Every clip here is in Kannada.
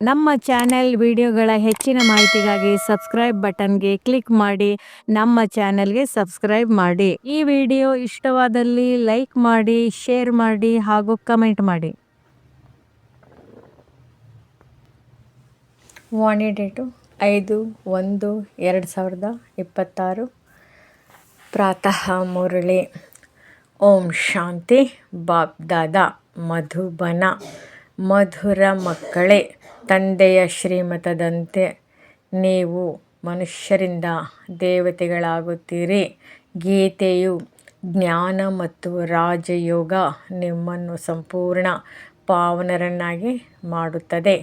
ನಮ್ಮ ಚಾನೆಲ್ ವಿಡಿಯೋಗಳ ಹೆಚ್ಚಿನ ಮಾಹಿತಿಗಾಗಿ ಸಬ್ಸ್ಕ್ರೈಬ್ ಬಟನ್ಗೆ ಕ್ಲಿಕ್ ಮಾಡಿ, ನಮ್ಮ ಚಾನೆಲ್ಗೆ ಸಬ್ಸ್ಕ್ರೈಬ್ ಮಾಡಿ. ಈ ವಿಡಿಯೋ ಇಷ್ಟವಾದಲ್ಲಿ ಲೈಕ್ ಮಾಡಿ, ಶೇರ್ ಮಾಡಿ ಹಾಗೂ ಕಮೆಂಟ್ ಮಾಡಿ. ವಾಣಿ ಡೇಟು ಐದು, ಒಂದು, ಎರಡು ಸಾವಿರದ ಇಪ್ಪತ್ತಾರು. ಪ್ರಾತಃ ಮುರಳಿ. ಓಂ ಶಾಂತಿ. ಬಾಬ್ದಾದ ದಾದಾ. ಮಧುಬನ. ಮಧುರ ಮಕ್ಕಳೇ. ತಂದೆಯ ಶ್ರೀಮತದಂತೆ ನೀವು ಮನುಷ್ಯರಿಂದ ದೇವತೆಗಳಾಗುತ್ತೀರಿ. ಗೀತೆಯು ಜ್ಞಾನ ಮತ್ತು ರಾಜಯೋಗ ನಿಮ್ಮನ್ನು ಸಂಪೂರ್ಣ ಪಾವನರನ್ನಾಗಿ ಮಾಡುತ್ತದೆ.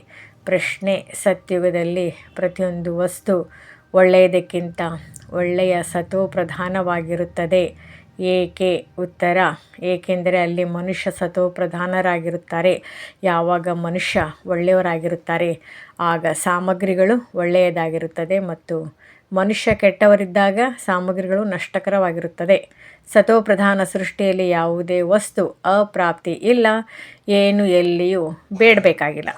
ಪ್ರಶ್ನೆ ಸತ್ಯುಗದಲ್ಲಿ ಪ್ರತಿಯೊಂದು ವಸ್ತು ಒಳ್ಳೆಯದಕ್ಕಿಂತ ಒಳ್ಳೆಯ ಸತೋಪ್ರಧಾನವಾಗಿರುತ್ತದೆ ಏಕೆ ಉತ್ತರ? ಏಕೆಂದರೆ ಅಲ್ಲಿ ಮನುಷ್ಯ ಸತೋಪ್ರಧಾನರಾಗಿರುತ್ತಾರೆ ಯಾವಾಗ ಮನುಷ್ಯ ಒಳ್ಳೆಯವರಾಗಿರುತ್ತಾರೆ, ಆಗ ಸಾಮಗ್ರಿಗಳು ಒಳ್ಳೆಯದಾಗಿರುತ್ತದೆ ಮತ್ತು ಮನುಷ್ಯ ಕೆಟ್ಟವರಿದ್ದಾಗ ಸಾಮಗ್ರಿಗಳು ನಷ್ಟಕರವಾಗಿರುತ್ತದೆ. ಸತೋಪ್ರಧಾನ ಸೃಷ್ಟಿಯಲ್ಲಿ ಯಾವುದೇ ವಸ್ತು ಅಪ್ರಾಪ್ತಿ ಇಲ್ಲ, ಏನು ಎಲ್ಲಿಯೂ ಬೇಡಬೇಕಾಗಿಲ್ಲ.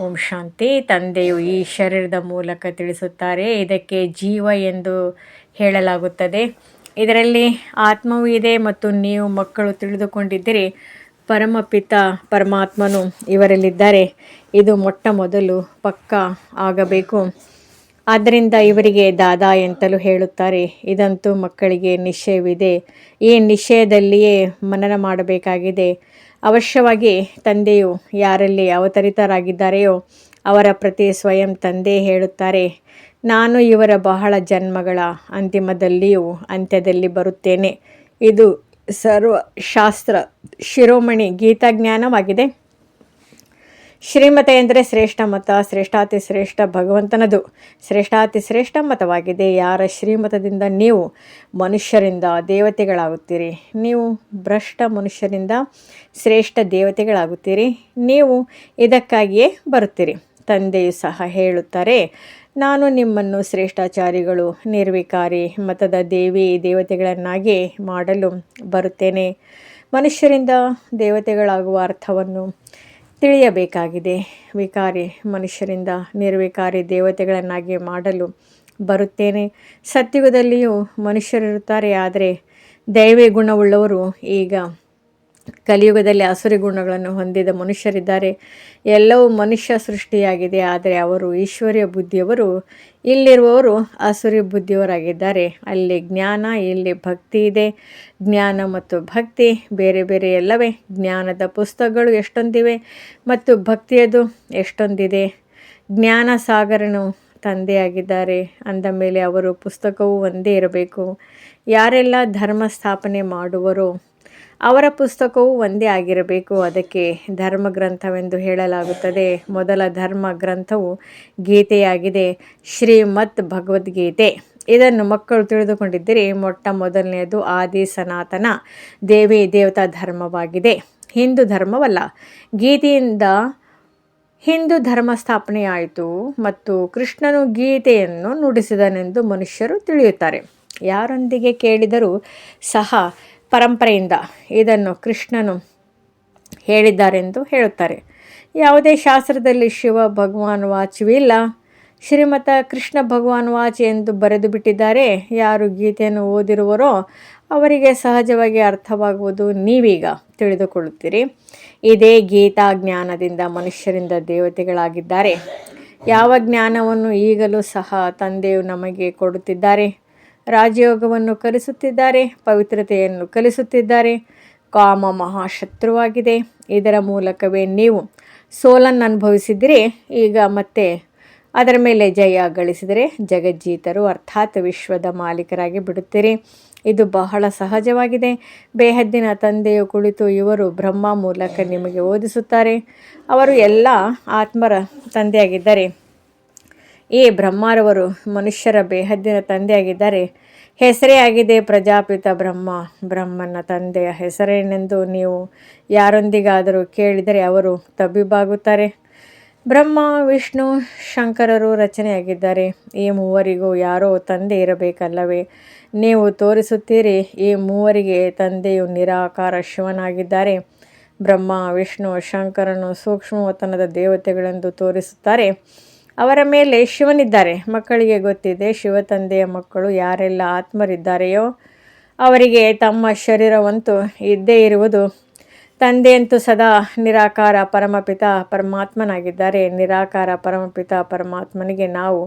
ಓಂ ಶಾಂತಿ. ತಂದೆಯು ಈ ಶರೀರದ ಮೂಲಕ ತಿಳಿಸುತ್ತಾರೆ, ಇದಕ್ಕೆ ಜೀವ ಎಂದು ಹೇಳಲಾಗುತ್ತದೆ. ಇದರಲ್ಲಿ ಆತ್ಮವೂ ಇದೆ ಮತ್ತು ನೀವು ಮಕ್ಕಳು ತಿಳಿದುಕೊಂಡಿದ್ದೀರಿ. ಪರಮಪಿತ ಪರಮಾತ್ಮನು ಇವರಲ್ಲಿದ್ದಾರೆ. ಇದು ಮೊಟ್ಟ ಮೊದಲು ಪಕ್ಕ ಆಗಬೇಕು. ಆದ್ದರಿಂದ ಇವರಿಗೆ ದಾದಾ ಎಂತಲೂ ಹೇಳುತ್ತಾರೆ, ಇದಂತೂ ಮಕ್ಕಳಿಗೆ ನಿಶ್ಚಯವಿದೆ ಈ ನಿಶ್ಚಯದಲ್ಲಿಯೇ ಮನನ ಮಾಡಬೇಕಾಗಿದೆ. ಅವಶ್ಯವಾಗಿ ತಂದೆಯು ಯಾರಲ್ಲಿ ಅವತರಿತರಾಗಿದ್ದಾರೆಯೋ ಅವರ ಪ್ರತಿ ಸ್ವಯಂ ತಂದೆ ಹೇಳುತ್ತಾರೆ ನಾನು ಇವರ ಬಹಳ ಜನ್ಮಗಳ ಅಂತಿಮದಲ್ಲಿಯೂ ಅಂತ್ಯದಲ್ಲಿ ಬರುತ್ತೇನೆ. ಇದು ಸರ್ವಶಾಸ್ತ್ರ ಶಿರೋಮಣಿ ಗೀತಾಜ್ಞಾನವಾಗಿದೆ. ಶ್ರೀಮತ ಎಂದರೆ ಶ್ರೇಷ್ಠ ಮತ, ಶ್ರೇಷ್ಠಾತಿ ಶ್ರೇಷ್ಠ ಭಗವಂತನದು. ಶ್ರೇಷ್ಠಾತಿ ಶ್ರೇಷ್ಠ ಮತವಾಗಿದೆ. ಯಾರ ಶ್ರೀಮತದಿಂದ ನೀವು ಮನುಷ್ಯರಿಂದ ದೇವತೆಗಳಾಗುತ್ತೀರಿ? ನೀವು ಭ್ರಷ್ಟ ಮನುಷ್ಯರಿಂದ ಶ್ರೇಷ್ಠ ದೇವತೆಗಳಾಗುತ್ತೀರಿ? ನೀವು ಇದಕ್ಕಾಗಿಯೇ ಬರುತ್ತೀರಿ. ತಂದೆಯು ಸಹ ಹೇಳುತ್ತಾರೆ ನಾನು ನಿಮ್ಮನ್ನು ಶ್ರೇಷ್ಠಾಚಾರಿಗಳು, ನಿರ್ವಿಕಾರಿ, ಮತದ ದೇವಿ, ದೇವತೆಗಳನ್ನಾಗಿ ಮಾಡಲು ಬರುತ್ತೇನೆ. ಮನುಷ್ಯರಿಂದ ದೇವತೆಗಳಾಗುವ ಅರ್ಥವನ್ನು ತಿಳಿಯಬೇಕಾಗಿದೆ. ವಿಕಾರಿ ಮನುಷ್ಯರಿಂದ ನಿರ್ವಿಕಾರಿ ದೇವತೆಗಳನ್ನಾಗಿ ಮಾಡಲು ಬರುತ್ತೇನೆ. ಸತ್ಯುಗದಲ್ಲಿಯೂ ಮನುಷ್ಯರಿರುತ್ತಾರೆ, ಆದರೆ ದೈವೇ ಗುಣವುಳ್ಳವರು ಈಗ ಕಲಿಯುಗದಲ್ಲಿ ಅಸುರಿ ಗುಣಗಳನ್ನು ಹೊಂದಿದ ಮನುಷ್ಯರಿದ್ದಾರೆ. ಎಲ್ಲವೂ ಮನುಷ್ಯ ಸೃಷ್ಟಿಯಾಗಿದೆ, ಆದರೆ ಅವರು ಈಶ್ವರ್ಯ ಬುದ್ಧಿಯವರು ಇಲ್ಲಿರುವವರು ಅಸುರಿ ಬುದ್ಧಿಯವರಾಗಿದ್ದಾರೆ. ಅಲ್ಲಿ ಜ್ಞಾನ, ಇಲ್ಲಿ ಭಕ್ತಿ ಇದೆ. ಜ್ಞಾನ ಮತ್ತು ಭಕ್ತಿ ಬೇರೆ ಬೇರೆ ಎಲ್ಲವೇ. ಜ್ಞಾನದ ಪುಸ್ತಕಗಳು ಎಷ್ಟೊಂದಿವೆ ಮತ್ತು ಭಕ್ತಿಯದು ಎಷ್ಟೊಂದಿದೆ. ಜ್ಞಾನ ಸಾಗರನು ತಂದೆಯಾಗಿದ್ದಾರೆ. ಅಂದ ಮೇಲೆ ಅವರು ಪುಸ್ತಕವೂ ಒಂದೇ ಇರಬೇಕು. ಯಾರೆಲ್ಲ ಧರ್ಮ ಸ್ಥಾಪನೆ ಮಾಡುವರೋ ಅವರ ಪುಸ್ತಕವು ಒಂದೇ ಆಗಿರಬೇಕು. ಅದಕ್ಕೆ ಧರ್ಮ ಗ್ರಂಥವೆಂದು ಹೇಳಲಾಗುತ್ತದೆ. ಮೊದಲ ಧರ್ಮ ಗ್ರಂಥವು ಗೀತೆಯಾಗಿದೆ. ಶ್ರೀಮತ್ ಭಗವದ್ಗೀತೆ. ಇದನ್ನು ಮಕ್ಕಳು ತಿಳಿದುಕೊಂಡಿದ್ದರೆ. ಮೊಟ್ಟ ಮೊದಲನೆಯದು ಆದಿ ಸನಾತನ. ದೇವಿ ದೇವತಾ ಧರ್ಮವಾಗಿದೆ. ಹಿಂದೂ ಧರ್ಮವಲ್ಲ. ಗೀತೆಯಿಂದ ಹಿಂದೂ ಧರ್ಮ ಸ್ಥಾಪನೆಯಾಯಿತು ಮತ್ತು ಕೃಷ್ಣನು ಗೀತೆಯನ್ನು ನುಡಿಸಿದನೆಂದು ಮನುಷ್ಯರು ತಿಳಿಯುತ್ತಾರೆ. ಯಾರೊಂದಿಗೆ ಕೇಳಿದರೂ ಸಹ ಪರಂಪರೆಯಿಂದ ಇದನ್ನು ಕೃಷ್ಣನು ಹೇಳಿದ್ದಾರೆಂದು ಹೇಳುತ್ತಾರೆ. ಯಾವುದೇ ಶಾಸ್ತ್ರದಲ್ಲಿ ಶಿವ ಭಗವಾನ್ ವಾಚುವಿಲ್ಲ ಶ್ರೀಮತ ಕೃಷ್ಣ ಭಗವಾನ್ ವಾಚ್ ಎಂದು ಬರೆದು ಬಿಟ್ಟಿದ್ದಾರೆ. ಯಾರು ಗೀತೆಯನ್ನು ಓದಿರುವರೋ ಅವರಿಗೆ ಸಹಜವಾಗಿ ಅರ್ಥವಾಗುವುದು ನೀವೀಗ ತಿಳಿದುಕೊಳ್ಳುತ್ತೀರಿ. ಇದೇ ಗೀತಾ ಜ್ಞಾನದಿಂದ ಮನುಷ್ಯರಿಂದ ದೇವತೆಗಳಾಗಿದ್ದಾರೆ. ಯಾವ ಜ್ಞಾನವನ್ನು ಈಗಲೂ ಸಹ ತಂದೆಯು ನಮಗೆ ಕೊಡುತ್ತಿದ್ದಾರೆ? ರಾಜಯೋಗವನ್ನು ಕಲಿಸುತ್ತಿದ್ದಾರೆ, ಪವಿತ್ರತೆಯನ್ನು ಕಲಿಸುತ್ತಿದ್ದಾರೆ, ಕಾಮ ಮಹಾಶತ್ರುವಾಗಿದೆ. ಇದರ ಮೂಲಕವೇ ನೀವು ಸೋಲನ್ನು ಅನುಭವಿಸಿದರೆ. ಈಗ ಮತ್ತೆ ಅದರ ಮೇಲೆ ಜಯ ಗಳಿಸಿದರೆ ಜಗಜ್ಜೀತರು ಅರ್ಥಾತ್ ವಿಶ್ವದ ಮಾಲೀಕರಾಗಿ ಬಿಡುತ್ತೀರಿ. ಇದು ಬಹಳ ಸಹಜವಾಗಿದೆ. ಬೇಹದ್ದಿನ ತಂದೆಯು ಕುಳಿತು ಇವರು ಬ್ರಹ್ಮ ಮೂಲಕ ನಿಮಗೆ ಓದಿಸುತ್ತಾರೆ. ಅವರು ಎಲ್ಲ ಆತ್ಮರ ತಂದೆಯಾಗಿದ್ದಾರೆ. ಈ ಬ್ರಹ್ಮರವರು ಮನುಷ್ಯರ ಬೇಹದ್ದಿನ ತಂದೆಯಾಗಿದ್ದಾರೆ. ಹೆಸರೇ ಆಗಿದೆ ಪ್ರಜಾಪಿತ ಬ್ರಹ್ಮ. ಬ್ರಹ್ಮನ ತಂದೆಯ ಹೆಸರೇನೆಂದು ನೀವು ಯಾರೊಂದಿಗಾದರೂ ಕೇಳಿದರೆ ಅವರು ತಬ್ಬಿಬಾಗುತ್ತಾರೆ ಬ್ರಹ್ಮ, ವಿಷ್ಣು, ಶಂಕರರು ರಚನೆಯಾಗಿದ್ದಾರೆ. ಈ ಮೂವರಿಗೂ ಯಾರೋ ತಂದೆ ಇರಬೇಕಲ್ಲವೇ? ನೀವು ತೋರಿಸುತ್ತೀರಿ, ಈ ಮೂವರಿಗೆ ತಂದೆಯು ನಿರಾಕಾರ ಶಿವನಾಗಿದ್ದಾರೆ. ಬ್ರಹ್ಮ, ವಿಷ್ಣು, ಶಂಕರನು ಸೂಕ್ಷ್ಮವತನದ ದೇವತೆಗಳೆಂದು ತೋರಿಸುತ್ತಾರೆ. ಅವರ ಮೇಲೆ ಶಿವನಿದ್ದಾರೆ. ಮಕ್ಕಳಿಗೆ ಗೊತ್ತಿದೆ ಶಿವ ತಂದೆಯ ಮಕ್ಕಳು ಯಾರೆಲ್ಲ ಆತ್ಮರಿದ್ದಾರೆಯೋ ಅವರಿಗೆ ತಮ್ಮ ಶರೀರವಂತೂ ಇದ್ದೇ ಇರುವುದು. ತಂದೆಯಂತೂ ಸದಾ ನಿರಾಕಾರ ಪರಮಪಿತ ಪರಮಾತ್ಮನಾಗಿದ್ದಾರೆ. ನಿರಾಕಾರ ಪರಮಪಿತ ಪರಮಾತ್ಮನಿಗೆ ನಾವು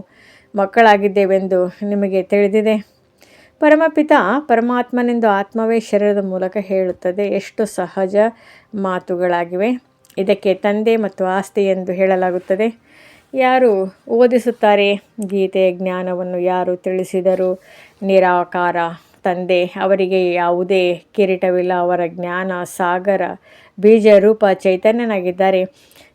ಮಕ್ಕಳಾಗಿದ್ದೇವೆಂದು ನಿಮಗೆ ತಿಳಿದಿದೆ. ಪರಮಪಿತ ಪರಮಾತ್ಮನೆಂದು ಆತ್ಮವೇ ಶರೀರದ ಮೂಲಕ ಹೇಳುತ್ತದೆ. ಎಷ್ಟು ಸಹಜ ಮಾತುಗಳಾಗಿವೆ. ಇದಕ್ಕೆ ತಂದೆ ಮತ್ತು ಆಸ್ತಿ ಎಂದು ಹೇಳಲಾಗುತ್ತದೆ. ಯಾರು ಓದಿಸುತ್ತಾರೆ? ಗೀತೆಯ ಜ್ಞಾನವನ್ನು ಯಾರು ತಿಳಿಸಿದರು? ನಿರಾಕಾರ ತಂದೆ, ಅವರಿಗೆ ಯಾವುದೇ ಕಿರೀಟವಿಲ್ಲ. ಅವರ ಜ್ಞಾನ ಸಾಗರ ಬೀಜ ರೂಪ ಚೈತನ್ಯನಾಗಿದ್ದಾರೆ.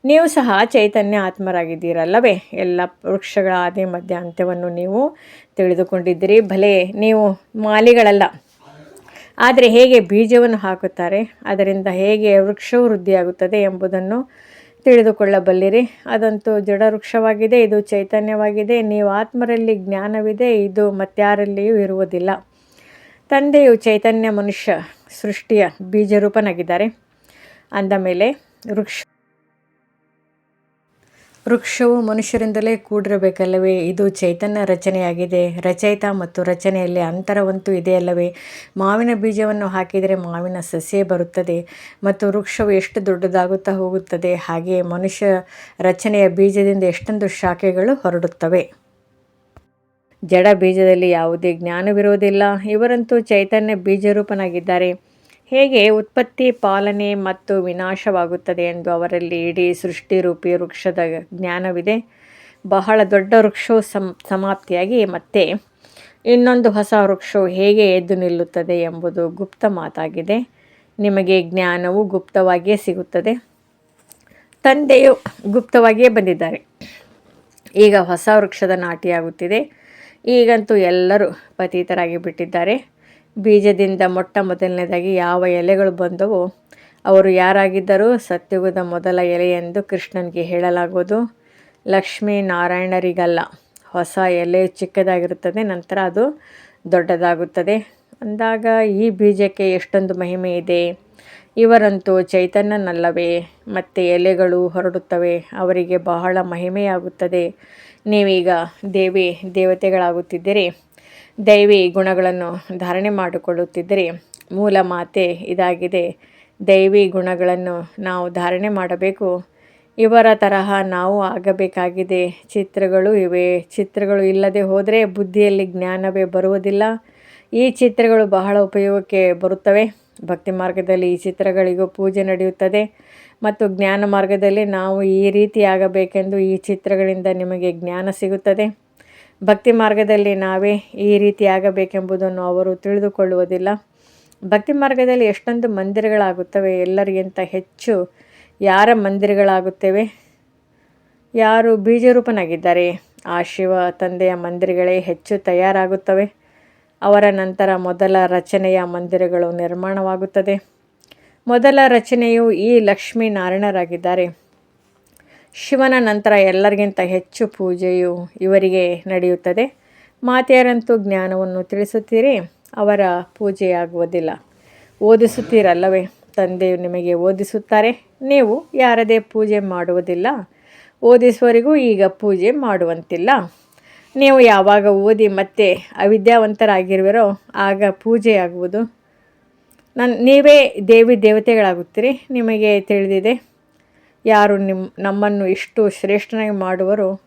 ನೀವು ಸಹ ಚೈತನ್ಯ ಆತ್ಮರಾಗಿದ್ದೀರಲ್ಲವೇ ಎಲ್ಲ ವೃಕ್ಷಗಳ ಆದಿ ಮಧ್ಯ ಅಂತ್ಯವನ್ನು ನೀವು ತಿಳಿದುಕೊಂಡಿದ್ದೀರಿ. ಭಲೆ, ನೀವು ಮಾಲಿಗಳಲ್ಲ. ಆದರೆ ಹೇಗೆ ಬೀಜವನ್ನು ಹಾಕುತ್ತಾರೆ? ಅದರಿಂದ ಹೇಗೆ ವೃಕ್ಷವು ವೃದ್ಧಿಯಾಗುತ್ತದೆ ಎಂಬುದನ್ನು ತಿಳಿದುಕೊಳ್ಳಬಲ್ಲಿರಿ. ಅದಂತೂ ಜಡ ವೃಕ್ಷವಾಗಿದೆ ಇದು ಚೈತನ್ಯವಾಗಿದೆ, ನೀವು ಆತ್ಮರಲ್ಲಿ ಜ್ಞಾನವಿದೆ, ಇದು ಮತ್ಯಾರಲ್ಲಿಯೂ ಇರುವುದಿಲ್ಲ. ತಂದೆಯು ಚೈತನ್ಯ ಮನುಷ್ಯ ಸೃಷ್ಟಿಯ ಬೀಜರೂಪನಾಗಿದ್ದಾರೆ. ಅಂದ ಮೇಲೆ ವೃಕ್ಷ ವೃಕ್ಷವು ಮನುಷ್ಯರಿಂದಲೇ ಕೂಡಿರಬೇಕಲ್ಲವೇ? ಇದು ಚೈತನ್ಯ ರಚನೆಯಾಗಿದೆ. ರಚಯಿತ ಮತ್ತು ರಚನೆಯಲ್ಲಿ ಅಂತರವಂತೂ ಇದೆಯಲ್ಲವೇ ಮಾವಿನ ಬೀಜವನ್ನು ಹಾಕಿದರೆ ಮಾವಿನ ಸಸ್ಯ ಬರುತ್ತದೆ ಮತ್ತು ವೃಕ್ಷವು ಎಷ್ಟು ದೊಡ್ಡದಾಗುತ್ತಾ ಹೋಗುತ್ತದೆ? ಹಾಗೆಯೇ ಮನುಷ್ಯ ರಚನೆಯ ಬೀಜದಿಂದ ಎಷ್ಟೊಂದು ಶಾಖೆಗಳು ಹೊರಡುತ್ತವೆ? ಜಡ ಬೀಜದಲ್ಲಿ ಯಾವುದೇ ಜ್ಞಾನವಿರುವುದಿಲ್ಲ. ಇವರಂತೂ ಚೈತನ್ಯ ಬೀಜರೂಪನಾಗಿದ್ದಾರೆ. ಹೇಗೆ ಉತ್ಪತ್ತಿ, ಪಾಲನೆ ಮತ್ತು ವಿನಾಶವಾಗುತ್ತದೆ ಎಂದು ಅವರಲ್ಲಿ ಇಡೀ ಸೃಷ್ಟಿರೂಪಿ ವೃಕ್ಷದ ಜ್ಞಾನವಿದೆ. ಬಹಳ ದೊಡ್ಡ ವೃಕ್ಷವು ಸಮ್, ಸಮಾಪ್ತಿಯಾಗಿ ಮತ್ತೆ ಇನ್ನೊಂದು ಹೊಸ ವೃಕ್ಷವು ಹೇಗೆ ಎದ್ದು ನಿಲ್ಲುತ್ತದೆ ಎಂಬುದು ಗುಪ್ತ ಮಾತಾಗಿದೆ. ನಿಮಗೆ ಜ್ಞಾನವು ಗುಪ್ತವಾಗಿಯೇ ಸಿಗುತ್ತದೆ. ತಂದೆಯು ಗುಪ್ತವಾಗಿಯೇ ಬಂದಿದ್ದಾರೆ. ಈಗ ಹೊಸ ವೃಕ್ಷದ ನಾಟಿಯಾಗುತ್ತಿದೆ. ಈಗಂತೂ ಎಲ್ಲರೂ ಪತೀತರಾಗಿ ಬಿಟ್ಟಿದ್ದಾರೆ ಬೀಜದಿಂದ ಮೊಟ್ಟ ಮೊದಲನೇದಾಗಿ ಯಾವ ಎಲೆಗಳು ಬಂದವೋ ಅವರು ಯಾರಾಗಿದ್ದರೂ ಸತ್ಯುಗದ ಮೊದಲ ಎಲೆ ಎಂದು ಕೃಷ್ಣನಿಗೆ ಹೇಳಲಾಗುವುದು. ಲಕ್ಷ್ಮೀ ನಾರಾಯಣರಿಗಲ್ಲ, ಹೊಸ ಎಲೆ ಚಿಕ್ಕದಾಗಿರುತ್ತದೆ, ನಂತರ ಅದು ದೊಡ್ಡದಾಗುತ್ತದೆ. ಅಂದಾಗ ಈ ಬೀಜಕ್ಕೆ ಎಷ್ಟೊಂದು ಮಹಿಮೆ ಇದೆ. ಇವರಂತೂ ಚೈತನ್ಯನಲ್ಲವೇ, ಮತ್ತು ಎಲೆಗಳು ಹೊರಡುತ್ತವೆ, ಅವರಿಗೆ ಬಹಳ ಮಹಿಮೆಯಾಗುತ್ತದೆ. ನೀವೀಗ ದೇವಿ ದೇವತೆಗಳಾಗುತ್ತಿದ್ದೀರಿ. ದೈವಿ ಗುಣಗಳನ್ನು ಧಾರಣೆ ಮಾಡಿಕೊಳ್ಳುತ್ತಿದ್ದರೆ ಮೂಲ ಮಾತೆ ಇದಾಗಿದೆ. ದೈವಿ ಗುಣಗಳನ್ನು ನಾವು ಧಾರಣೆ ಮಾಡಬೇಕು. ಇವರ ತರಹ ನಾವು ಆಗಬೇಕಾಗಿದೆ. ಚಿತ್ರಗಳು ಇವೆ. ಚಿತ್ರಗಳು ಇಲ್ಲದೆ ಹೋದರೆ ಬುದ್ಧಿಯಲ್ಲಿ ಜ್ಞಾನವೇ ಬರುವುದಿಲ್ಲ. ಈ ಚಿತ್ರಗಳು ಬಹಳ ಉಪಯೋಗಕ್ಕೆ ಬರುತ್ತವೆ. ಭಕ್ತಿ ಮಾರ್ಗದಲ್ಲಿ ಈ ಚಿತ್ರಗಳಿಗೂ ಪೂಜೆ ನಡೆಯುತ್ತದೆ. ಮತ್ತು ಜ್ಞಾನ ಮಾರ್ಗದಲ್ಲಿ ನಾವು ಈ ರೀತಿ ಆಗಬೇಕೆಂದು ಈ ಚಿತ್ರಗಳಿಂದ ನಿಮಗೆ ಜ್ಞಾನ ಸಿಗುತ್ತದೆ. ಭಕ್ತಿ ಮಾರ್ಗದಲ್ಲಿ ನಾವೇ ಈ ರೀತಿ ಆಗಬೇಕೆಂಬುದನ್ನು ಅವರು ತಿಳಿದುಕೊಳ್ಳುವುದಿಲ್ಲ. ಭಕ್ತಿ ಮಾರ್ಗದಲ್ಲಿ ಎಷ್ಟೊಂದು ಮಂದಿರಗಳಾಗುತ್ತವೆ, ಎಲ್ಲರಿಗಿಂತ ಹೆಚ್ಚು ಯಾರ ಮಂದಿರಗಳಾಗುತ್ತವೆ? ಯಾರು ಬೀಜರೂಪನಾಗಿದ್ದಾರೆ? ಆ ಶಿವ ತಂದೆಯ ಮಂದಿರಗಳೇ ಹೆಚ್ಚು ತಯಾರಾಗುತ್ತವೆ. ಅವರ ನಂತರ ಮೊದಲ ರಚನೆಯ ಮಂದಿರಗಳು ನಿರ್ಮಾಣವಾಗುತ್ತದೆ. ಮೊದಲ ರಚನೆಯು ಈ ಲಕ್ಷ್ಮೀನಾರಾಯಣರಾಗಿದ್ದಾರೆ. ಶಿವನ ನಂತರ ಎಲ್ಲರಿಗಿಂತ ಹೆಚ್ಚು ಪೂಜೆಯು ಇವರಿಗೆ ನಡೆಯುತ್ತದೆ. ಮಾತೆಯರಂತೂ ಜ್ಞಾನವನ್ನು ತಿಳಿಸುತ್ತೀರಿ, ಅವರ ಪೂಜೆಯಾಗುವುದಿಲ್ಲ. ಓದಿಸುತ್ತೀರಲ್ಲವೇ? ತಂದೆಯು ನಿಮಗೆ ಓದಿಸುತ್ತಾರೆ, ನೀವು ಯಾರದೇ ಪೂಜೆ ಮಾಡುವುದಿಲ್ಲ. ಓದಿಸುವವರಿಗೂ ಈಗ ಪೂಜೆ ಮಾಡುವಂತಿಲ್ಲ. ನೀವು ಯಾವಾಗ ಓದಿ ಮತ್ತೆ ಅವಿದ್ಯಾವಂತರಾಗಿರುವರೋ, ಆಗ ಪೂಜೆಯಾಗುವುದು. ನನ್ನ ನೀವೇ ದೇವಿ ದೇವತೆಗಳಾಗುತ್ತೀರಿ, ನಿಮಗೆ ತಿಳಿದಿದೆ. ಯಾರು ನಿಮ್ಮ ನಮ್ಮನ್ನು ಇಷ್ಟು ಶ್ರೇಷ್ಠನಾಗಿ ಮಾಡುವರೋ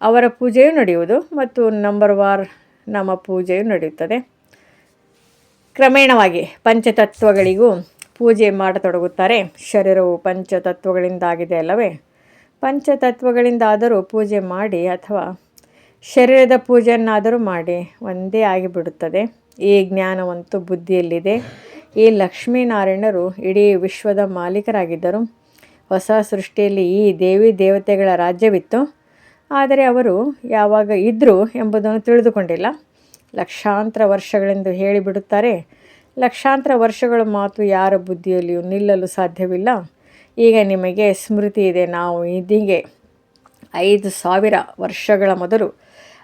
ಅವರ ಪೂಜೆಯೂ ನಡೆಯುವುದು ಮತ್ತು ನಂಬರ್ ವಾರ್ ನಮ್ಮ ಪೂಜೆಯೂ ನಡೆಯುತ್ತದೆ. ಕ್ರಮೇಣವಾಗಿ ಪಂಚತತ್ವಗಳಿಗೂ ಪೂಜೆ ಮಾಡತೊಡಗುತ್ತಾರೆ. ಶರೀರವು ಪಂಚತತ್ವಗಳಿಂದಾಗಿದೆ ಅಲ್ಲವೇ? ಪಂಚತತ್ವಗಳಿಂದಾದರೂ ಪೂಜೆ ಮಾಡಿ ಅಥವಾ ಶರೀರದ ಪೂಜೆಯನ್ನಾದರೂ ಮಾಡಿ ಒಂದೇ ಆಗಿಬಿಡುತ್ತದೆ. ಈ ಜ್ಞಾನವಂತೂ ಬುದ್ಧಿಯಲ್ಲಿದೆ. ಈ ಲಕ್ಷ್ಮೀನಾರಾಯಣರು ಇಡೀ ವಿಶ್ವದ ಮಾಲೀಕರಾಗಿದ್ದರು. ಹೊಸ ಸೃಷ್ಟಿಯಲ್ಲಿ ಈ ದೇವಿ ದೇವತೆಗಳ ರಾಜ್ಯವಿತ್ತು. ಆದರೆ ಅವರು ಯಾವಾಗ ಇದ್ದರು ಎಂಬುದನ್ನು ತಿಳಿದುಕೊಂಡಿಲ್ಲ. ಲಕ್ಷಾಂತರ ವರ್ಷಗಳೆಂದು ಹೇಳಿಬಿಡುತ್ತಾರೆ. ಲಕ್ಷಾಂತರ ವರ್ಷಗಳ ಮಾತು ಯಾರ ಬುದ್ಧಿಯಲ್ಲಿಯೂ ನಿಲ್ಲಲು ಸಾಧ್ಯವಿಲ್ಲ. ಈಗ ನಿಮಗೆ ಸ್ಮೃತಿ ಇದೆ. ನಾವು ಇದೀಗೆ ಐದು ಸಾವಿರ ವರ್ಷಗಳ ಮೊದಲು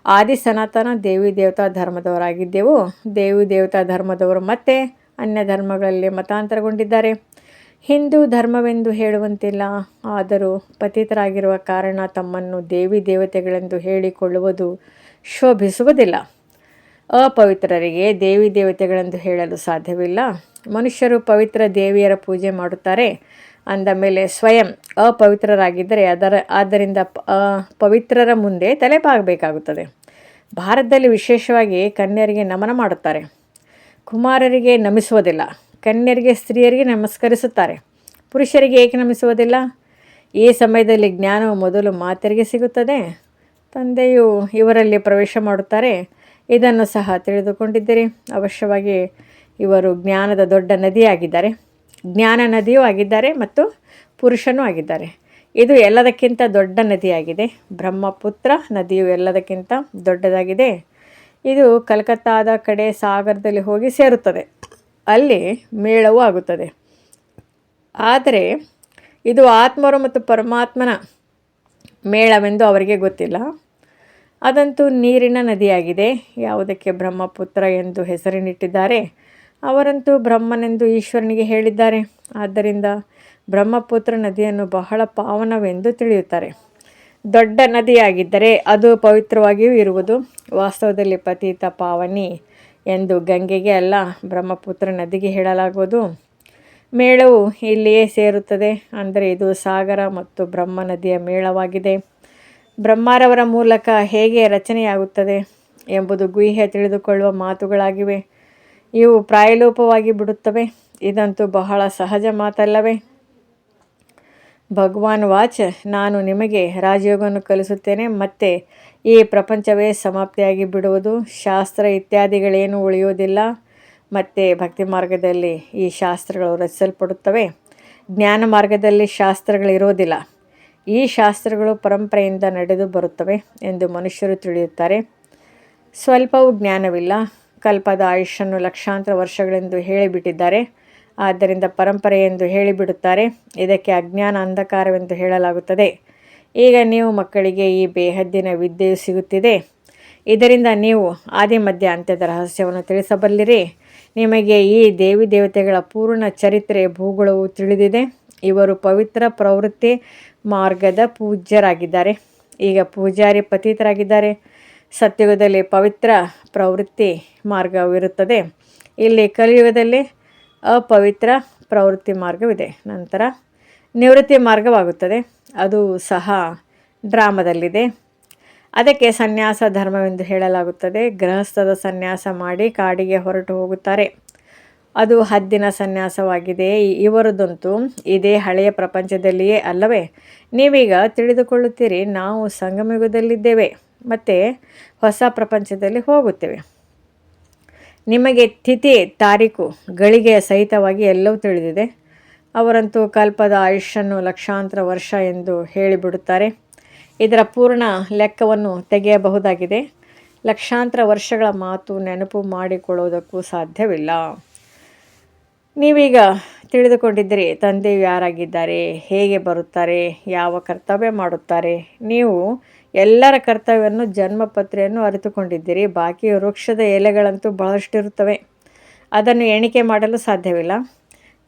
ಆದಿ ಸನಾತನ ದೇವಿ ದೇವತಾ ಧರ್ಮದವರಾಗಿದ್ದೆವು. ದೇವಿ ದೇವತಾ ಧರ್ಮದವರು ಮತ್ತೆ ಅನ್ಯ ಧರ್ಮಗಳಲ್ಲಿ ಮತಾಂತರಗೊಂಡಿದ್ದಾರೆ. ಹಿಂದೂ ಧರ್ಮವೆಂದು ಹೇಳುವಂತಿಲ್ಲ. ಆದರೂ ಪತಿತರಾಗಿರುವ ಕಾರಣ ತಮ್ಮನ್ನು ದೇವಿ ದೇವತೆಗಳೆಂದು ಹೇಳಿಕೊಳ್ಳುವುದು ಶೋಭಿಸುವುದಿಲ್ಲ. ಅಪವಿತ್ರರಿಗೆ ದೇವಿ ದೇವತೆಗಳೆಂದು ಹೇಳಲು ಸಾಧ್ಯವಿಲ್ಲ. ಮನುಷ್ಯರು ಪವಿತ್ರ ದೇವಿಯರ ಪೂಜೆ ಮಾಡುತ್ತಾರೆ. ಅಂದ ಮೇಲೆ ಸ್ವಯಂ ಅಪವಿತ್ರರಾಗಿದ್ದರೆ ಅದರ, ಆದ್ದರಿಂದ ಪವಿತ್ರರ ಮುಂದೆ ತಲೆಬಾಗಬೇಕಾಗುತ್ತದೆ. ಭಾರತದಲ್ಲಿ ವಿಶೇಷವಾಗಿ ಕನ್ಯರಿಗೆ ನಮನ ಮಾಡುತ್ತಾರೆ. ಕುಮಾರರಿಗೆ ನಮಿಸುವುದಿಲ್ಲ. ಕನ್ಯರಿಗೆ ಸ್ತ್ರೀಯರಿಗೆ ನಮಸ್ಕರಿಸುತ್ತಾರೆ. ಪುರುಷರಿಗೆ ಏಕೆ ನಮಿಸುವುದಿಲ್ಲ? ಈ ಸಮಯದಲ್ಲಿ ಜ್ಞಾನವು ಮೊದಲು ಮಾತರಿಗೆ ಸಿಗುತ್ತದೆ. ತಂದೆಯು ಇವರಲ್ಲಿ ಪ್ರವೇಶ ಮಾಡುತ್ತಾರೆ. ಇದನ್ನು ಸಹ ತಿಳಿದುಕೊಂಡಿದ್ದೀರಿ. ಅವಶ್ಯವಾಗಿ ಇವರು ಜ್ಞಾನದ ದೊಡ್ಡ ನದಿಯಾಗಿದ್ದಾರೆ. ಜ್ಞಾನ ನದಿಯೂ ಆಗಿದ್ದಾರೆ ಮತ್ತು ಪುರುಷನೂ ಆಗಿದ್ದಾರೆ. ಇದು ಎಲ್ಲದಕ್ಕಿಂತ ದೊಡ್ಡ ನದಿಯಾಗಿದೆ. ಬ್ರಹ್ಮಪುತ್ರ ನದಿಯು ಎಲ್ಲದಕ್ಕಿಂತ ದೊಡ್ಡದಾಗಿದೆ. ಇದು ಕಲ್ಕತ್ತಾದ ಕಡೆ ಸಾಗರದಲ್ಲಿ ಹೋಗಿ ಸೇರುತ್ತದೆ. ಅಲ್ಲಿ ಮೇಳವೂ ಆಗುತ್ತದೆ. ಆದರೆ ಇದು ಆತ್ಮರು ಮತ್ತು ಪರಮಾತ್ಮನ ಮೇಳವೆಂದು ಅವರಿಗೆ ಗೊತ್ತಿಲ್ಲ. ಅದಂತೂ ನೀರಿನ ನದಿಯಾಗಿದೆ. ಯಾವುದಕ್ಕೆ ಬ್ರಹ್ಮಪುತ್ರ ಎಂದು ಹೆಸರಿನಿಟ್ಟಿದ್ದಾರೆ. ಅವರಂತೂ ಬ್ರಹ್ಮನೆಂದು ಈಶ್ವರನಿಗೆ ಹೇಳಿದ್ದಾರೆ. ಆದ್ದರಿಂದ ಬ್ರಹ್ಮಪುತ್ರ ನದಿಯನ್ನು ಬಹಳ ಪಾವನವೆಂದು ತಿಳಿಯುತ್ತಾರೆ. ದೊಡ್ಡ ನದಿಯಾಗಿದ್ದರೆ ಅದು ಪವಿತ್ರವಾಗಿಯೂ ಇರುವುದು. ವಾಸ್ತವದಲ್ಲಿ ಪತೀತ ಪಾವನಿ ಎಂದು ಗಂಗೆಗೆ ಅಲ್ಲ, ಬ್ರಹ್ಮಪುತ್ರ ನದಿಗೆ ಹೇಳಲಾಗುವುದು. ಮೇಳವು ಇಲ್ಲಿಯೇ ಸೇರುತ್ತದೆ. ಅಂದರೆ ಇದು ಸಾಗರ ಮತ್ತು ಬ್ರಹ್ಮ ನದಿಯ ಮೇಳವಾಗಿದೆ. ಬ್ರಹ್ಮರವರ ಮೂಲಕ ಹೇಗೆ ರಚನೆಯಾಗುತ್ತದೆ ಎಂಬುದು ಗುಹೆ ತಿಳಿದುಕೊಳ್ಳುವ ಮಾತುಗಳಾಗಿವೆ. ಇವು ಪ್ರಾಯಲೋಪವಾಗಿ ಬಿಡುತ್ತವೆ. ಇದಂತೂ ಬಹಳ ಸಹಜ ಮಾತಲ್ಲವೇ. ಭಗವಾನ್ ವಾಚ, ನಾನು ನಿಮಗೆ ರಾಜಯೋಗವನ್ನು ಕಲಿಸುತ್ತೇನೆ, ಮತ್ತು ಈ ಪ್ರಪಂಚವೇ ಸಮಾಪ್ತಿಯಾಗಿ ಬಿಡುವುದು. ಶಾಸ್ತ್ರ ಇತ್ಯಾದಿಗಳೇನು ಉಳಿಯುವುದಿಲ್ಲ, ಮತ್ತು ಭಕ್ತಿ ಮಾರ್ಗದಲ್ಲಿ ಈ ಶಾಸ್ತ್ರಗಳು ರಚಿಸಲ್ಪಡುತ್ತವೆ. ಜ್ಞಾನ ಮಾರ್ಗದಲ್ಲಿ ಶಾಸ್ತ್ರಗಳಿರೋದಿಲ್ಲ ಈ ಶಾಸ್ತ್ರಗಳು ಪರಂಪರೆಯಿಂದ ನಡೆದು ಬರುತ್ತವೆ ಎಂದು ಮನುಷ್ಯರು ತಿಳಿಯುತ್ತಾರೆ. ಸ್ವಲ್ಪವೂ ಜ್ಞಾನವಿಲ್ಲ. ಕಲ್ಪದ ಆಯುಷನ್ನು ಲಕ್ಷಾಂತರ ವರ್ಷಗಳೆಂದು ಹೇಳಿಬಿಟ್ಟಿದ್ದಾರೆ. ಆದ್ದರಿಂದ ಪರಂಪರೆ ಎಂದು ಹೇಳಿಬಿಡುತ್ತಾರೆ. ಇದಕ್ಕೆ ಅಜ್ಞಾನ ಅಂಧಕಾರವೆಂದು ಹೇಳಲಾಗುತ್ತದೆ. ಈಗ ನೀವು ಮಕ್ಕಳಿಗೆ ಈ ಬೇಹದ್ದಿನ ವಿದ್ಯೆಯು ಸಿಗುತ್ತಿದೆ. ಇದರಿಂದ ನೀವು ಆದಿ, ಮಧ್ಯ, ಅಂತ್ಯದ ರಹಸ್ಯವನ್ನು ತಿಳಿಸಬಲ್ಲಿರಿ. ನಿಮಗೆ ಈ ದೇವಿ ದೇವತೆಗಳ ಪೂರ್ಣ ಚರಿತ್ರೆ, ಭೂಗೋಳವು ತಿಳಿದಿದೆ. ಇವರು ಪವಿತ್ರ ಪ್ರವೃತ್ತಿ ಮಾರ್ಗದ ಪೂಜ್ಯರಾಗಿದ್ದಾರೆ. ಈಗ ಪೂಜಾರಿ ಪತೀತರಾಗಿದ್ದಾರೆ. ಸತ್ಯುಗದಲ್ಲಿ ಪವಿತ್ರ ಪ್ರವೃತ್ತಿ ಮಾರ್ಗವಿರುತ್ತದೆ. ಇಲ್ಲಿ ಕಲಿಯುಗದಲ್ಲಿ ಅಪವಿತ್ರ ಪ್ರವೃತ್ತಿ ಮಾರ್ಗವಿದೆ. ನಂತರ ನಿವೃತ್ತಿ ಮಾರ್ಗವಾಗುತ್ತದೆ. ಅದು ಸಹ ಡ್ರಾಮದಲ್ಲಿದೆ. ಅದಕ್ಕೆ ಸನ್ಯಾಸ ಧರ್ಮವೆಂದು ಹೇಳಲಾಗುತ್ತದೆ. ಗೃಹಸ್ಥದ ಸನ್ಯಾಸ ಮಾಡಿ ಕಾಡಿಗೆ ಹೊರಟು ಹೋಗುತ್ತಾರೆ. ಅದು ಹದ್ದಿನ ಸನ್ಯಾಸವಾಗಿದೆ. ಇವರದಂತೂ ಇದೇ ಹಳೆಯ ಪ್ರಪಂಚದಲ್ಲಿಯೇ ಅಲ್ಲವೇ? ನೀವೀಗ ತಿಳಿದುಕೊಳ್ಳುತ್ತೀರಿ, ನಾವು ಸಂಗಮಯುಗದಲ್ಲಿದ್ದೇವೆ, ಮತ್ತು ಹೊಸ ಪ್ರಪಂಚದಲ್ಲಿ ಹೋಗುತ್ತೇವೆ. ನಿಮಗೆ ತಿಥಿ, ತಾರೀಕು, ಗಳಿಗೆಯ ಸಹಿತವಾಗಿ ಎಲ್ಲವೂ ತಿಳಿದಿದೆ. ಅವರಂತೂ ಕಲ್ಪದ ಆಯುಷ್ಯನ್ನು ಲಕ್ಷಾಂತರ ವರ್ಷ ಎಂದು ಹೇಳಿಬಿಡುತ್ತಾರೆ. ಇದರ ಪೂರ್ಣ ಲೆಕ್ಕವನ್ನು ತೆಗೆಯಬಹುದಾಗಿದೆ. ಲಕ್ಷಾಂತರ ವರ್ಷಗಳ ಮಾತು ನೆನಪು ಮಾಡಿಕೊಳ್ಳುವುದಕ್ಕೂ ಸಾಧ್ಯವಿಲ್ಲ. ನೀವೀಗ ತಿಳಿದುಕೊಂಡಿದ್ದೀರಿ, ತಂದೆಯು ಯಾರಾಗಿದ್ದಾರೆ, ಹೇಗೆ ಬರುತ್ತಾರೆ, ಯಾವ ಕರ್ತವ್ಯ ಮಾಡುತ್ತಾರೆ. ನೀವು ಎಲ್ಲರ ಕರ್ತವ್ಯವನ್ನು ಜನ್ಮಪತ್ರೆಯನ್ನು ಅರಿತುಕೊಂಡಿದ್ದೀರಿ. ಬಾಕಿ ವೃಕ್ಷದ ಎಲೆಗಳಂತೂ ಬಹಳಷ್ಟಿರುತ್ತವೆ. ಅದನ್ನು ಎಣಿಕೆ ಮಾಡಲು ಸಾಧ್ಯವಿಲ್ಲ.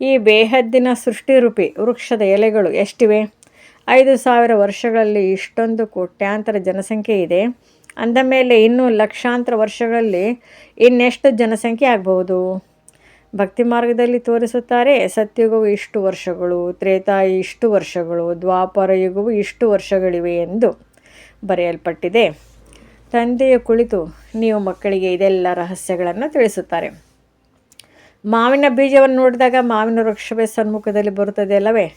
ಈ ಬೇಹದ್ದಿನ ಸೃಷ್ಟಿರೂಪಿ ವೃಕ್ಷದ ಎಲೆಗಳು ಎಷ್ಟಿವೆ? ಐದು ಸಾವಿರ ವರ್ಷಗಳಲ್ಲಿ ಇಷ್ಟೊಂದು ಕೋಟ್ಯಾಂತರ ಜನಸಂಖ್ಯೆ ಇದೆ. ಅಂದ ಮೇಲೆ ಇನ್ನೂ ಲಕ್ಷಾಂತರ ವರ್ಷಗಳಲ್ಲಿ ಇನ್ನೆಷ್ಟು ಜನಸಂಖ್ಯೆ ಆಗಬಹುದು? ಭಕ್ತಿ ಮಾರ್ಗದಲ್ಲಿ ತೋರಿಸುತ್ತಾರೆ, ಸತ್ಯುಗವು ಇಷ್ಟು ವರ್ಷಗಳು, ತ್ರೇತಾಯಿ ಇಷ್ಟು ವರ್ಷಗಳು, ದ್ವಾಪರ ಯುಗವು ಇಷ್ಟು ವರ್ಷಗಳಿವೆ ಎಂದು. ಬರೆಯಲ್ಪಟ್ಟಿದೆ. ತಂದೆಯ ಕುಳಿತು ನೀವು ಮಕ್ಕಳಿಗೆ ಇದೆಲ್ಲ ರಹಸ್ಯಗಳನ್ನು ತಿಳಿಸುತ್ತಾರೆ. ಮಾವಿನ ಬೀಜವನ್ನು ನೋಡಿದಾಗ ಮಾವಿನ ವೃಕ್ಷವೇ ಸನ್ಮುಖದಲ್ಲಿ ಬರುತ್ತದೆ ಅಲ್ಲವೇ?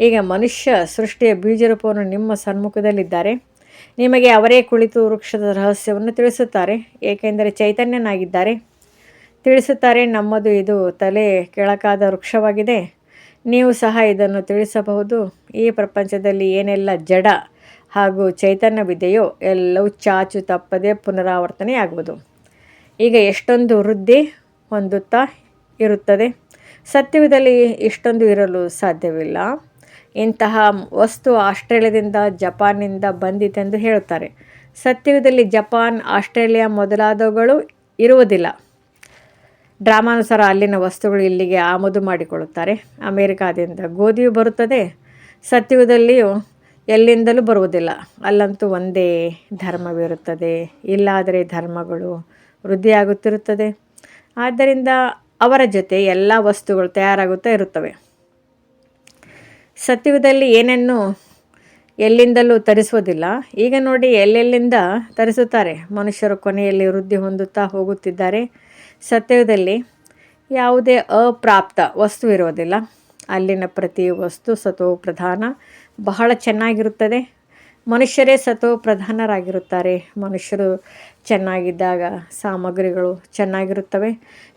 ಈಗ ಮನುಷ್ಯ ಸೃಷ್ಟಿಯ ಬೀಜರೂಪವನ್ನು ನಿಮ್ಮ ಸನ್ಮುಖದಲ್ಲಿದ್ದಾರೆ. ನಿಮಗೆ ಅವರೇ ಕುಳಿತು ವೃಕ್ಷದ ರಹಸ್ಯವನ್ನು ತಿಳಿಸುತ್ತಾರೆ, ಏಕೆಂದರೆ ಚೈತನ್ಯನಾಗಿದ್ದಾರೆ. ತಿಳಿಸುತ್ತಾರೆ, ನಮ್ಮದು ಇದು ತಲೆ ಕೆಳಕಾದ ವೃಕ್ಷವಾಗಿದೆ. ನೀವು ಸಹ ಇದನ್ನು ತಿಳಿಸಬಹುದು. ಈ ಪ್ರಪಂಚದಲ್ಲಿ ಏನೆಲ್ಲ ಜಡ ಹಾಗೂ ಚೈತನ್ಯವಿದೆಯೋ ಎಲ್ಲವೂ ಚಾಚು ತಪ್ಪದೆ ಪುನರಾವರ್ತನೆಯಾಗುವುದು ಈಗ ಎಷ್ಟೊಂದು ವೃದ್ಧಿ ಹೊಂದುತ್ತಾ ಇರುತ್ತದೆ. ಸತ್ಯವಿದಲ್ಲಿ ಇಷ್ಟೊಂದು ಇರಲು ಸಾಧ್ಯವಿಲ್ಲ. ಇಂತಹ ವಸ್ತು ಆಸ್ಟ್ರೇಲಿಯಾದಿಂದ ಜಪಾನ್ನಿಂದ ಬಂದಿತೆಂದು ಹೇಳುತ್ತಾರೆ. ಸತ್ಯವಿದಲ್ಲಿ ಜಪಾನ್, ಆಸ್ಟ್ರೇಲಿಯಾ ಮೊದಲಾದವುಗಳು ಇರುವುದಿಲ್ಲ. ಡ್ರಾಮಾನುಸಾರ ಅಲ್ಲಿನ ವಸ್ತುಗಳು ಇಲ್ಲಿಗೆ ಆಮದು ಮಾಡಿಕೊಳ್ಳುತ್ತಾರೆ. ಅಮೇರಿಕಾದಿಂದ ಗೋಧಿಯು ಬರುತ್ತದೆ. ಸತ್ಯುಗದಲ್ಲಿಯೂ ಎಲ್ಲಿಂದಲೂ ಬರುವುದಿಲ್ಲ. ಅಲ್ಲಂತೂ ಒಂದೇ ಧರ್ಮವಿರುತ್ತದೆ. ಇಲ್ಲಾದರೆ ಧರ್ಮಗಳು ವೃದ್ಧಿಯಾಗುತ್ತಿರುತ್ತದೆ. ಆದ್ದರಿಂದ ಅವರ ಜೊತೆ ಎಲ್ಲ ವಸ್ತುಗಳು ತಯಾರಾಗುತ್ತಾ ಇರುತ್ತವೆ. ಸತ್ಯದಲ್ಲಿ ಏನನ್ನು ಎಲ್ಲಿಂದಲೂ ತರಿಸುವುದಿಲ್ಲ. ಈಗ ನೋಡಿ ಎಲ್ಲೆಲ್ಲಿಂದ ತರಿಸುತ್ತಾರೆ. ಮನುಷ್ಯರು ಕೊನೆಯಲ್ಲಿ ವೃದ್ಧಿ ಹೊಂದುತ್ತಾ ಹೋಗುತ್ತಿದ್ದಾರೆ. ಸತ್ಯದಲ್ಲಿ ಯಾವುದೇ ಅಪ್ರಾಪ್ತ ವಸ್ತು ಇರೋದಿಲ್ಲ ಅಲ್ಲಿನ ಪ್ರತಿ ವಸ್ತು ಸತೋ ಪ್ರಧಾನ. ಬಹಳ ಚೆನ್ನಾಗಿರುತ್ತದೆ. ಮನುಷ್ಯರೇ ಸತೋ ಪ್ರಧಾನರಾಗಿರುತ್ತಾರೆ. ಮನುಷ್ಯರು ಚೆನ್ನಾಗಿದ್ದಾಗ ಸಾಮಗ್ರಿಗಳು ಚೆನ್ನಾಗಿರುತ್ತವೆ.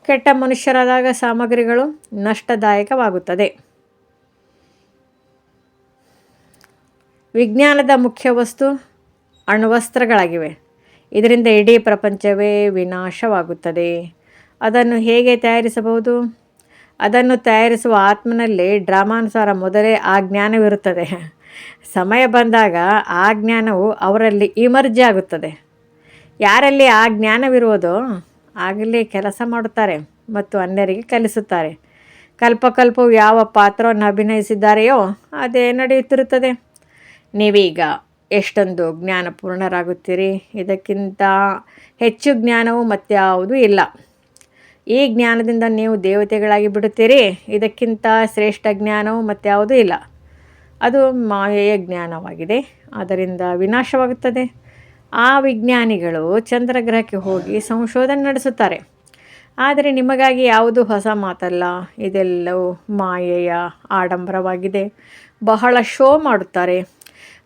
ಕೆಟ್ಟ ಮನುಷ್ಯರಾದಾಗ ಸಾಮಗ್ರಿಗಳು ನಷ್ಟದಾಯಕವಾಗುತ್ತದೆ. ವಿಜ್ಞಾನದ ಮುಖ್ಯ ವಸ್ತು ಅಣುವಸ್ತ್ರಗಳಾಗಿವೆ. ಇದರಿಂದ ಇಡೀ ಪ್ರಪಂಚವೇ ವಿನಾಶವಾಗುತ್ತದೆ. ಅದನ್ನು ಹೇಗೆ ತಯಾರಿಸಬಹುದು? ಅದನ್ನು ತಯಾರಿಸುವ ಆತ್ಮನಲ್ಲಿ ಡ್ರಾಮಾನುಸಾರ ಮೊದಲೇ ಆ ಜ್ಞಾನವಿರುತ್ತದೆ. ಸಮಯ ಬಂದಾಗ ಆ ಜ್ಞಾನವು ಅವರಲ್ಲಿ ಇಮರ್ಜಿ ಆಗುತ್ತದೆ. ಯಾರಲ್ಲಿ ಆ ಜ್ಞಾನವಿರುವುದೋ ಆಗಲಿ ಕೆಲಸ ಮಾಡುತ್ತಾರೆ ಮತ್ತು ಅನ್ಯರಿಗೆ ಕಲಿಸುತ್ತಾರೆ. ಕಲ್ಪಕಲ್ಪವು ಯಾವ ಪಾತ್ರವನ್ನು ಅಭಿನಯಿಸಿದ್ದಾರೆಯೋ ಅದೇ ನಡೆಯುತ್ತಿರುತ್ತದೆ. ನೀವೀಗ ಎಷ್ಟೊಂದು ಜ್ಞಾನಪೂರ್ಣರಾಗುತ್ತೀರಿ. ಇದಕ್ಕಿಂತ ಹೆಚ್ಚು ಜ್ಞಾನವು ಮತ್ಯಾವುದೂ ಇಲ್ಲ. ಈ ಜ್ಞಾನದಿಂದ ನೀವು ದೇವತೆಗಳಾಗಿ ಬಿಡುತ್ತೀರಿ. ಇದಕ್ಕಿಂತ ಶ್ರೇಷ್ಠ ಜ್ಞಾನವು ಮತ್ಯಾವುದೂ ಇಲ್ಲ. ಅದು ಮಾಯೆಯ ಜ್ಞಾನವಾಗಿದೆ. ಅದರಿಂದ ವಿನಾಶವಾಗುತ್ತದೆ. ಆ ವಿಜ್ಞಾನಿಗಳು ಚಂದ್ರಗ್ರಹಕ್ಕೆ ಹೋಗಿ ಸಂಶೋಧನೆ ನಡೆಸುತ್ತಾರೆ. ಆದರೆ ನಿಮಗಾಗಿ ಯಾವುದು ಹೊಸ ಮಾತಲ್ಲ. ಇದೆಲ್ಲವೂ ಮಾಯೆಯ ಆಡಂಬರವಾಗಿದೆ. ಬಹಳ ಶೋ ಮಾಡುತ್ತಾರೆ.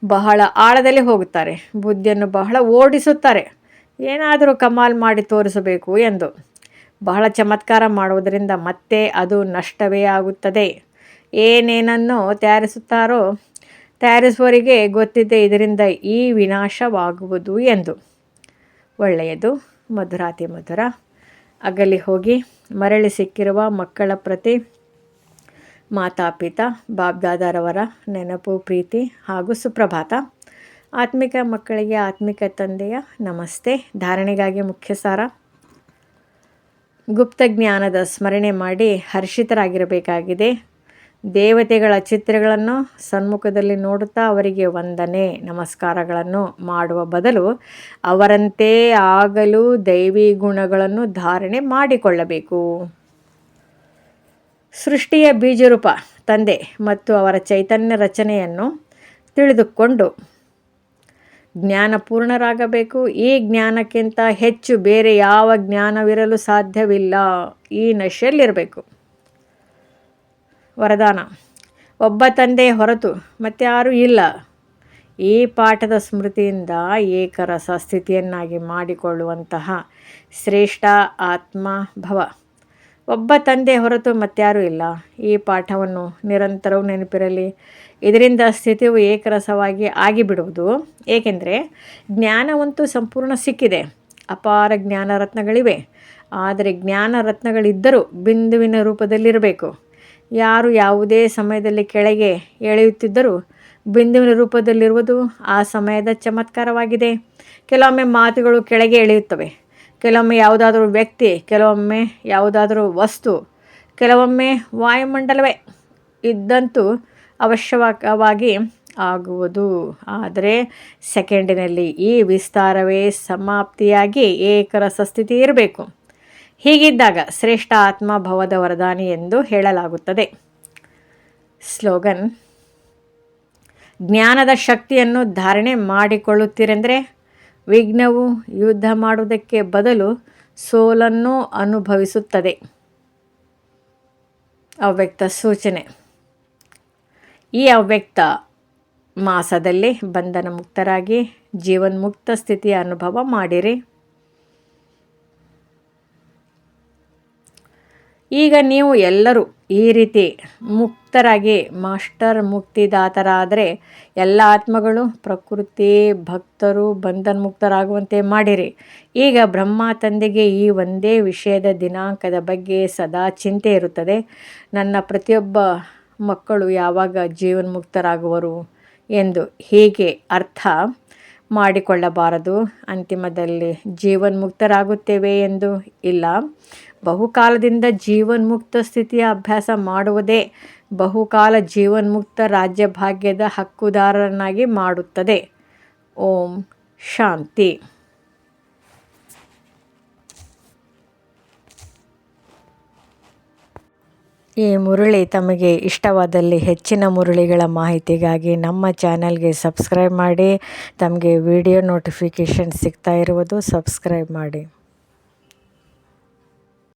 ಬಹಳ ಆಳದಲ್ಲಿ ಹೋಗುತ್ತಾರೆ. ಬುದ್ಧಿಯನ್ನು ಬಹಳ ಓಡಿಸುತ್ತಾರೆ. ಏನಾದರೂ ಕಮಾಲ್ ಮಾಡಿ ತೋರಿಸಬೇಕು ಎಂದು. ಬಹಳ ಚಮತ್ಕಾರ ಮಾಡುವುದರಿಂದ ಮತ್ತೆ ಅದು ನಷ್ಟವೇ ಆಗುತ್ತದೆ. ಏನೇನನ್ನು ತಯಾರಿಸುತ್ತಾರೋ ತಯಾರಿಸುವವರಿಗೆ ಗೊತ್ತಿದೆ ಇದರಿಂದ ಈ ವಿನಾಶವಾಗುವುದು ಎಂದು. ಒಳ್ಳೆಯದು. ಮಧುರಾತಿ ಮಧುರ. ಅಗಲಿ ಹೋಗಿ ಮರಳಿ ಸಿಕ್ಕಿರುವ ಮಕ್ಕಳ ಪ್ರತಿ ಮಾತಾಪಿತ, ಬಾಬ್ದಾದರವರ ನೆನಪು, ಪ್ರೀತಿ ಹಾಗೂ ಸುಪ್ರಭಾತ. ಆತ್ಮಿಕ ಮಕ್ಕಳಿಗೆ ಆತ್ಮಿಕ ತಂದೆಯ ನಮಸ್ತೆ. ಧಾರಣೆಗಾಗಿ ಮುಖ್ಯ ಸಾರ ಗುಪ್ತ ಜ್ಞಾನದ ಸ್ಮರಣೆ ಮಾಡಿ ಹರ್ಷಿತರಾಗಿರಬೇಕಾಗಿದೆ. ದೇವತೆಗಳ ಚಿತ್ರಗಳನ್ನು ಸನ್ಮುಖದಲ್ಲಿ ನೋಡುತ್ತಾ ಅವರಿಗೆ ವಂದನೆ, ನಮಸ್ಕಾರಗಳನ್ನು ಮಾಡುವ ಬದಲು ಅವರಂತೆ ಆಗಲು ದೈವಿ ಗುಣಗಳನ್ನು ಧಾರಣೆ ಮಾಡಿಕೊಳ್ಳಬೇಕು. ಸೃಷ್ಟಿಯ ಬೀಜರೂಪ, ತಂದೆ ಮತ್ತು ಅವರ ಚೈತನ್ಯ ರಚನೆಯನ್ನು ತಿಳಿದುಕೊಂಡು ಜ್ಞಾನಪೂರ್ಣರಾಗಬೇಕು. ಈ ಜ್ಞಾನಕ್ಕಿಂತ ಹೆಚ್ಚು ಬೇರೆ ಯಾವ ಜ್ಞಾನವಿರಲು ಸಾಧ್ಯವಿಲ್ಲ. ಈ ನಶೆಯಲ್ಲಿರಬೇಕು. ವರದಾನ. ಒಬ್ಬ ತಂದೆ ಹೊರತು ಮತ್ತಾರೂ ಇಲ್ಲ. ಈ ಪಾಠದ ಸ್ಮೃತಿಯಿಂದ ಏಕರಸ ಸ್ಥಿತಿಯನ್ನಾಗಿ ಮಾಡಿಕೊಳ್ಳುವಂತಹ ಶ್ರೇಷ್ಠ ಆತ್ಮ ಭವ ಒಬ್ಬ ತಂದೆ ಹೊರತು ಮತ್ತಾರೂ ಇಲ್ಲ. ಈ ಪಾಠವನ್ನು ನಿರಂತರವೂ ನೆನಪಿರಲಿ. ಇದರಿಂದ ಸ್ಥಿತಿಯು ಏಕರಸವಾಗಿ ಆಗಿಬಿಡುವುದು. ಏಕೆಂದರೆ ಜ್ಞಾನವಂತೂ ಸಂಪೂರ್ಣ ಸಿಕ್ಕಿದೆ. ಅಪಾರ ಜ್ಞಾನ ರತ್ನಗಳಿವೆ ಆದರೆ ಜ್ಞಾನ ರತ್ನಗಳಿದ್ದರೂ ಬಿಂದುವಿನ ರೂಪದಲ್ಲಿರಬೇಕು. ಯಾರು ಯಾವುದೇ ಸಮಯದಲ್ಲಿ ಕೆಳಗೆ ಎಳೆಯುತ್ತಿದ್ದರೂ ಬಿಂದುವಿನ ರೂಪದಲ್ಲಿರುವುದು ಆ ಸಮಯದ ಚಮತ್ಕಾರವಾಗಿದೆ. ಕೆಲವೊಮ್ಮೆ ಮಾತುಗಳು ಕೆಳಗೆ ಎಳೆಯುತ್ತವೆ. ಕೆಲವೊಮ್ಮೆ ಯಾವುದಾದ್ರೂ ವ್ಯಕ್ತಿ, ಕೆಲವೊಮ್ಮೆ ಯಾವುದಾದರೂ ವಸ್ತು, ಕೆಲವೊಮ್ಮೆ ವಾಯುಮಂಡಲವೇ ಇದ್ದಂತೂ ಅವಶ್ಯಕವಾಗಿ ಆಗುವುದು. ಆದರೆ ಸೆಕೆಂಡಿನಲ್ಲಿ ಈ ವಿಸ್ತಾರವೇ ಸಮಾಪ್ತಿಯಾಗಿ ಏಕರಸ ಸ್ಥಿತಿ ಇರಬೇಕು. ಹೀಗಿದ್ದಾಗ ಶ್ರೇಷ್ಠ ಆತ್ಮ ಭವದ ವರದಾನಿ ಎಂದು ಹೇಳಲಾಗುತ್ತದೆ. ಸ್ಲೋಗನ್, ಜ್ಞಾನದ ಶಕ್ತಿಯನ್ನು ಧಾರಣೆ ಮಾಡಿಕೊಳ್ಳುತ್ತೀರೆಂದರೆ ವಿಘ್ನವು ಯುದ್ಧ ಮಾಡುವುದಕ್ಕೆ ಬದಲು ಸೋಲನ್ನು ಅನುಭವಿಸುತ್ತದೆ. ಅವ್ಯಕ್ತ ಸೂಚನೆ. ಈ ಅವ್ಯಕ್ತ ಮಾಸದಲ್ಲಿ ಬಂಧನ ಮುಕ್ತರಾಗಿ ಜೀವನ್ಮುಕ್ತ ಸ್ಥಿತಿಯ ಅನುಭವ ಮಾಡಿರಿ. ಈಗ ನೀವು ಎಲ್ಲರೂ ಈ ರೀತಿ ಮುಕ್ತರಾಗಿ ಮಾಸ್ಟರ್ ಮುಕ್ತಿದಾತರಾದರೆ ಎಲ್ಲ ಆತ್ಮಗಳು, ಪ್ರಕೃತಿ, ಭಕ್ತರು, ಬಂಧನ ಮುಕ್ತರಾಗುವಂತೆ ಮಾಡಿರಿ. ಈಗ ಬ್ರಹ್ಮ ತಂದೆಗೆ ಈ ಒಂದೇ ವಿಷಯದ ದಿನಾಂಕದ ಬಗ್ಗೆ ಸದಾ ಚಿಂತೆ ಇರುತ್ತದೆ. ನನ್ನ ಪ್ರತಿಯೊಬ್ಬ ಮಕ್ಕಳು ಯಾವಾಗ ಜೀವನ್ ಮುಕ್ತರಾಗುವರು ಎಂದು ಹೀಗೆ ಅರ್ಥ ಮಾಡಿಕೊಳ್ಳಬಾರದು. ಅಂತಿಮದಲ್ಲಿ ಜೀವನ್ಮುಕ್ತರಾಗುತ್ತೇವೆ ಎಂದು ಇಲ್ಲ. ಬಹುಕಾಲದಿಂದ ಜೀವನ್ಮುಕ್ತ ಸ್ಥಿತಿಯ ಅಭ್ಯಾಸ ಮಾಡುವುದೇ ಬಹುಕಾಲ ಜೀವನ್ಮುಕ್ತ ರಾಜ್ಯ ಭಾಗ್ಯದ ಹಕ್ಕುದಾರನಾಗಿ ಮಾಡುತ್ತದೆ. ಓಂ ಶಾಂತಿ. ಈ ಮುರುಳಿ ತಮಗೆ ಇಷ್ಟವಾದಲ್ಲಿ ಹೆಚ್ಚಿನ ಮುರುಳಿಗಳ ಮಾಹಿತಿಗಾಗಿ ನಮ್ಮ ಚಾನಲ್ಗೆ ಸಬ್ಸ್ಕ್ರೈಬ್ ಮಾಡಿ, ತಮಗೆ ವಿಡಿಯೋ ನೋಟಿಫಿಕೇಷನ್ ಸಿಗ್ತಾ ಇರುವುದು ಸಬ್ಸ್ಕ್ರೈಬ್ ಮಾಡಿ.